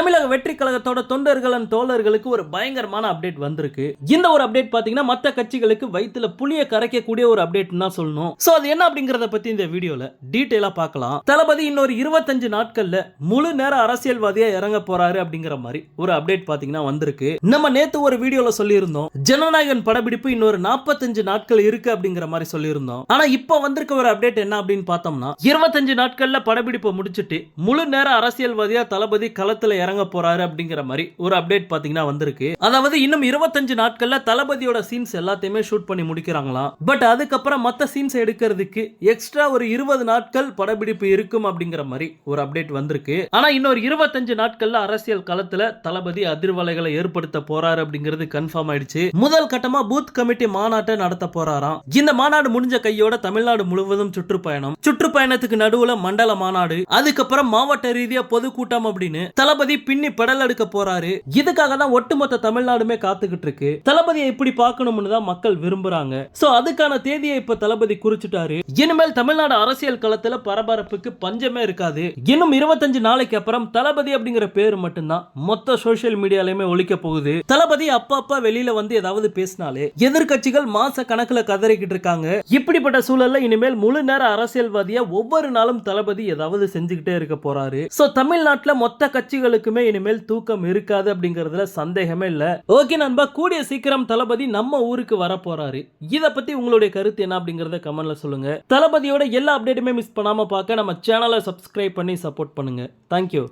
தமிழக வெற்றி கழகத்தோட தொண்டர்களின் தோழர்களுக்கு ஒரு பயங்கரமான அப்டேட் வந்திருக்கு. இந்த ஒரு அப்டேட் பாத்தீங்கன்னா மத்த கட்சிகளுக்கு வயித்துல புளிய கரைக்கக்கூடிய ஒரு அப்டேட் தான் சொல்லணும். சோ அது என்ன அப்படிங்கறத பத்தி இந்த வீடியோல டீட்டெயிலா பார்க்கலாம் தளபதி இன்னொரு இருபத்தஞ்சு நாட்கள்ல முழு நேர அரசியல்வாதியா இறங்க போறாரு அப்படிங்கிற மாதிரி ஒரு அப்டேட் பாத்தீங்கன்னா வந்திருக்கு. நம்ம நேத்து ஒரு வீடியோல சொல்லியிருந்தோம் ஜனநாயகன் படப்பிடிப்பு இன்னொரு 45 நாட்கள் இருக்கு அப்படிங்கிற மாதிரி சொல்லியிருந்தோம். ஆனா இப்போ வந்திருக்க ஒரு அப்டேட் என்ன அப்படின்னு பார்த்தோம்னா இருபத்தஞ்சு நாட்கள்ல படப்பிடிப்பை முடிச்சுட்டு முழு நேர அரசியல்வாதியா தளபதி களத்துல இறங்க போறாரு அப்படிங்கிற மாதிரி ஒரு அப்டேட் பாத்தீங்கன்னா வந்திருக்கு. அதாவது இன்னும் இருபத்தஞ்சு நாட்கள்ல தளபதியோட சீன்ஸ் எல்லாத்தையுமே ஷூட் பண்ணி முடிக்கிறாங்களாம். பட் அதுக்கப்புறம் மத்த சீன்ஸ் எடுக்கிறதுக்கு எக்ஸ்ட்ரா ஒரு இருபது நாட்கள் படப்பிடிப்பு இருக்கும் அப்படிங்கிற மாதிரி ஒரு அப்டேட் வந்திருக்கு. ஆனா இன்னொரு இருபத்தஞ்சு நாட்கள்ல அரசியல் களத்துல தளபதி அதிர்வலைகளை ஏற்படுத்த போறாரு அப்படிங்கிறது கன்ஃபார்ம் ஆயிடுச்சு. முதல் கட்டமா பூத் கமிட்டி மாநாட்டை நடத்த போறாராம். இந்த மாநாடு முடிஞ்ச கையோட தமிழ்நாடு முழுவதும் சுற்றுப்பயணம். சுற்றுப்பயணத்துக்கு நடுவுல மண்டல மாநாடு. அதுக்கப்புறம் மாவட்ட ரீதியா பொதுக்கூட்டம் அப்படின்னு தளபதி பின்னி பெடல் எடுக்க போறாரு. இதுக்காக தான் ஒட்டுமொத்த தமிழ்நாடுமே காத்துக்கிட்டு இருக்கு. தளபதியை இப்படி பார்க்கணும்னு தான் மக்கள் விரும்புறாங்க. சோ அதுக்கான தேதியை இப்ப தளபதி குறிச்சிட்டாரு. இனிமேல் தமிழ்நாடு அரசியல் களத்துல பரபரப்புக்கு பஞ்சமே இருக்காது. இன்னும் இருபத்தஞ்சு நாளைக்கு அப்புறம் தளபதி அப்படிங்கிற பேர் மட்டும்தான் மொத்த சோசியல் மீடியாலயுமே ஒழிக்க போகுது. தளபதி அப்பப்ப வெளியில வந்து ஏதாவது பேசினாலே எதிர்கட்சிகள் மாச கணக்குல கதறிக்கிட்டு இருக்காங்க. இப்படிப்பட்ட சூழல்ல இனிமேல் முழு நேர அரசியல்வாதியா ஒவ்வொரு நாளும் தளபதி ஏதாவது செஞ்சுக்கிட்டே இருக்க போறாரு. சோ தமிழ்நாட்டுல மொத்த கட்சிகளுக்கு கட்சிகளுக்குமே இனிமேல் தூக்கம் இருக்காது அப்படிங்கறதுல சந்தேகமே இல்ல. ஓகே நண்பா கூடிய சீக்கிரம் தளபதி நம்ம ஊருக்கு வர போறாரு இத பத்தி உங்களுடைய கருத்து என்ன அப்படிங்கறத கமெண்ட்ல சொல்லுங்க. தளபதியோட எல்லா அப்டேட்டுமே மிஸ் பண்ணாம பார்க்க நம்ம சேனலை சப்ஸ்கிரைப் பண்ணி சப்போர்ட் பண்ணுங்க. தேங்க்யூ